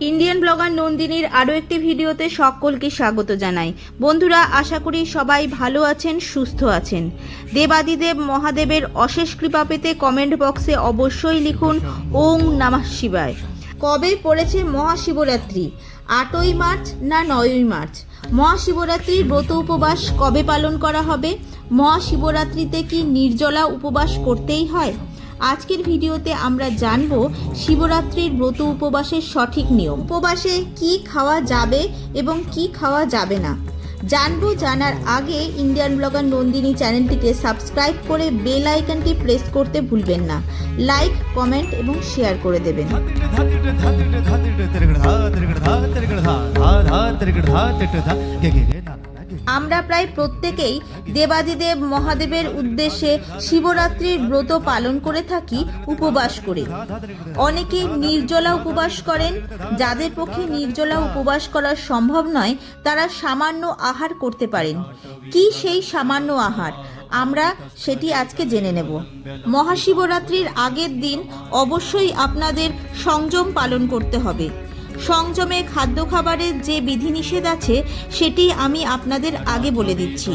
Indian blogger নন্দিনীর আরও একটি ভিডিওতে সকলকে স্বাগত জানাই। বন্ধুরা, আশা করি সবাই ভালো আছেন, সুস্থ আছেন। দেবাদিদেব মহাদেবের অশেষ কৃপা পেতে কমেন্ট বক্সে অবশ্যই লিখুন ওং নমঃ শিবায়। কবে পড়েছে মহাশিবরাত্রি? আটই মার্চ না নয়ই মার্চ? মহাশিবরাত্রির ব্রত উপবাস কবে পালন করা হবে? মহাশিবরাত্রিতে কি নির্জলা উপবাস করতেই হয়? আজকের ভিডিওতে আমরা জানব শিবরাত্রির ব্রত উপবাসের সঠিক নিয়ম উপবাসে কি খাওয়া যাবে এবং কি খাওয়া যাবে না জানব জানার আগে ইন্ডিয়ান ব্লগার নন্দিনী চ্যানেলটিকে সাবস্ক্রাইব করে বেল আইকনটি প্রেস করতে ভুলবেন না লাইক কমেন্ট এবং শেয়ার করে দেবেন আমরা প্রায় প্রত্যেকেই দেবাদিদেব মহাদেবের উদ্দেশ্যে শিবরাত্রির ব্রত পালন করে থাকি, উপবাস করে। অনেকে নির্জলা উপবাস করেন, যাদের পক্ষে নির্জলা উপবাস করা সম্ভব নয়, তারা সামান্য আহার করতে পারেন। কি সেই সামান্য আহার? আমরা সেটি আজকে জেনে নেব। মহাশিবরাত্রির আগের দিন অবশ্যই আপনাদের সংযম পালন করতে হবে। সংযমে খাদ্য খাবারের যে বিধিনিষেধ আছে, সেটি আমি আপনাদের আগে বলে দিচ্ছি।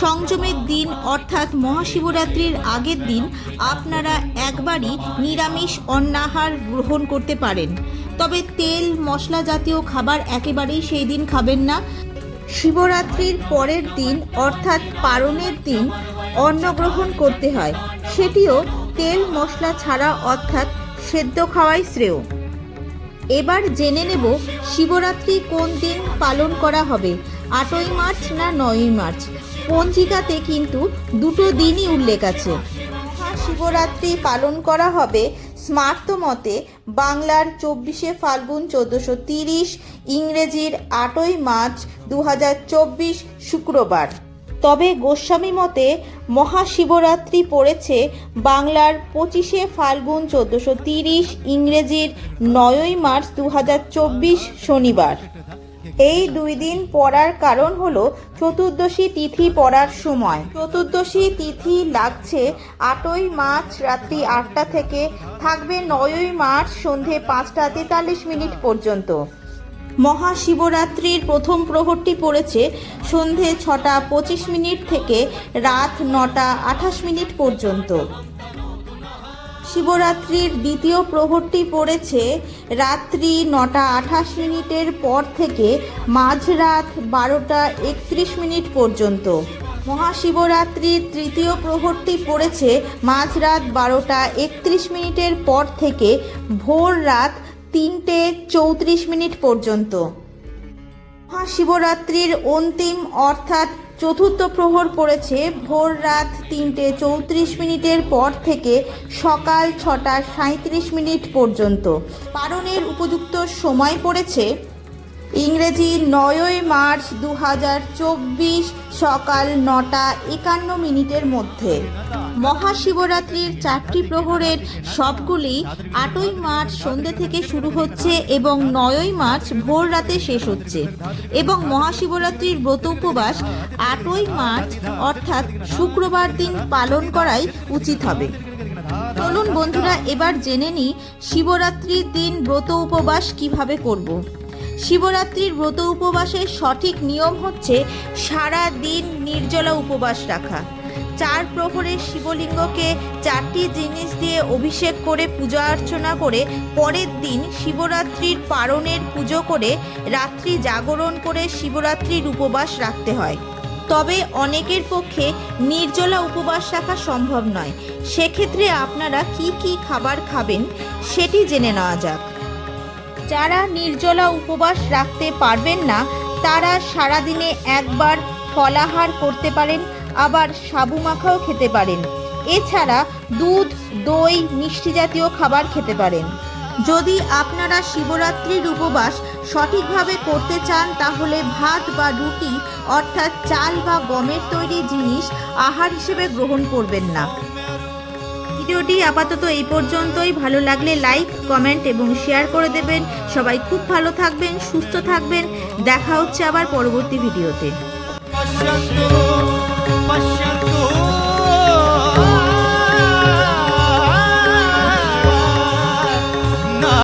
সংযমের দিন অর্থাৎ মহাশিবরাত্রির আগের দিন আপনারা একবারই নিরামিষ অন্নাহার গ্রহণ করতে পারেন। তবে তেল, মশলা জাতীয় খাবার একেবারেই সেই দিন খাবেন না। শিবরাত্রির পরের দিন অর্থাৎ পারণের দিন অন্ন গ্রহণ করতে হয়। সেটিও তেল, মশলা ছাড়া অর্থাৎ সেদ্ধ খাওয়াই শ্রেয়। এবার জেনে নেব শিবরাত্রি কোন দিন পালন করা হবে, আটই মার্চ না নয়ই মার্চ। পঞ্জিকাতে কিন্তু দুটো দিনই উল্লেখ আছে। শিবরাত্রি পালন করা হবে স্মার্ত মতে বাংলার চব্বিশে ফাল্গুন চোদ্দোশো তিরিশ, ইংরেজির আটই মার্চ দু হাজার চব্বিশ শুক্রবার। তবে গোস্বামী মতে মহাশিবরাত্রি পড়েছে বাংলার পঁচিশে ফাল্গুন চোদ্দোশো তিরিশ ইংরেজির নয়ই মার্চ দু হাজার চব্বিশ শনিবার। এই দুই দিন পড়ার কারণ হলো চতুর্দশী তিথি পড়ার সময়। চতুর্দশী তিথি লাগছে আটই মার্চ রাত্রি আটটা থেকে, থাকবে নয়ই মার্চ সন্ধে পাঁচটা তেতাল্লিশ মিনিট পর্যন্ত। মহাশিবরাত্রির প্রথম প্রহরটি পড়েছে সন্ধে ছটা পঁচিশ মিনিট থেকে রাত নটা আঠাশ মিনিট পর্যন্ত। শিবরাত্রির দ্বিতীয় প্রহরটি পড়েছে রাত্রি নটা আঠাশ মিনিটের পর থেকে মাঝরাত বারোটা একত্রিশ মিনিট পর্যন্ত। মহাশিবরাত্রির তৃতীয় প্রহরটি পড়েছে মাঝরাত বারোটা একত্রিশ মিনিটের পর থেকে ভোর রাত তিনটে চৌত্রিশ মিনিট পর্যন্ত। মহাশিবরাত্রির অন্তিম অর্থাৎ চতুর্থ প্রহর পড়েছে ভোর রাত তিনটে চৌত্রিশ মিনিটের পর থেকে সকাল ছটা সাঁত্রিশ মিনিট পর্যন্ত। পারণের উপযুক্ত সময় পড়েছে ইংরেজি নয়ই মার্চ দু হাজার চব্বিশ সকাল নটা একান্ন মিনিটের মধ্যে মহাশিবরাত্রির চারটি প্রহরের সবগুলি আটই মার্চ সন্ধ্যে থেকে শুরু হচ্ছে এবং নয়ই মার্চ ভোর রাতে শেষ হচ্ছে এবং মহাশিবরাত্রির ব্রত উপবাস আটই মার্চ, অর্থাৎ শুক্রবার দিন পালন করাই উচিত হবে চলুন বন্ধুরা, এবার জেনে নিই শিবরাত্রির দিন ব্রত উপবাস কীভাবে করব। শিবরাত্রির ব্রত উপবাসের সঠিক নিয়ম হচ্ছে সারা দিন নির্জলা উপবাস রাখা। চার প্রহরের শিবলিঙ্গকে চারটি জিনিস দিয়ে অভিষেক করে পূজা অর্চনা করে পরের দিন শিবরাত্রির পারণের পুজো করে রাত্রি জাগরণ করে শিবরাত্রির উপবাস রাখতে হয়। তবে অনেকের পক্ষে নির্জলা উপবাস রাখা সম্ভব নয়। সেক্ষেত্রে আপনারা কি কি খাবার খাবেন সেটি জেনে নেওয়া যাক। যারা নির্জলা উপবাস রাখতে পারবেন না, তারা সারাদিনে একবার ফলাহার করতে পারেন, আবার সাবু মাখাও খেতে পারেন। এছাড়া দুধ, দই, মিষ্টি জাতীয় খাবার খেতে পারেন। যদি আপনারা শিবরাত্রির উপবাস সঠিকভাবে করতে চান, তাহলে ভাত বা রুটি, অর্থাৎ চাল বা গমের তৈরি জিনিস আহার হিসেবে গ্রহণ করবেন না। ভিডিওটি আপাতত এই পর্যন্তই। ভালো লাগলে লাইক, কমেন্ট এবং শেয়ার করে দেবেন। সবাই খুব ভালো থাকবেন, সুস্থ থাকবেন। দেখা হচ্ছে আবার পরবর্তী ভিডিওতে।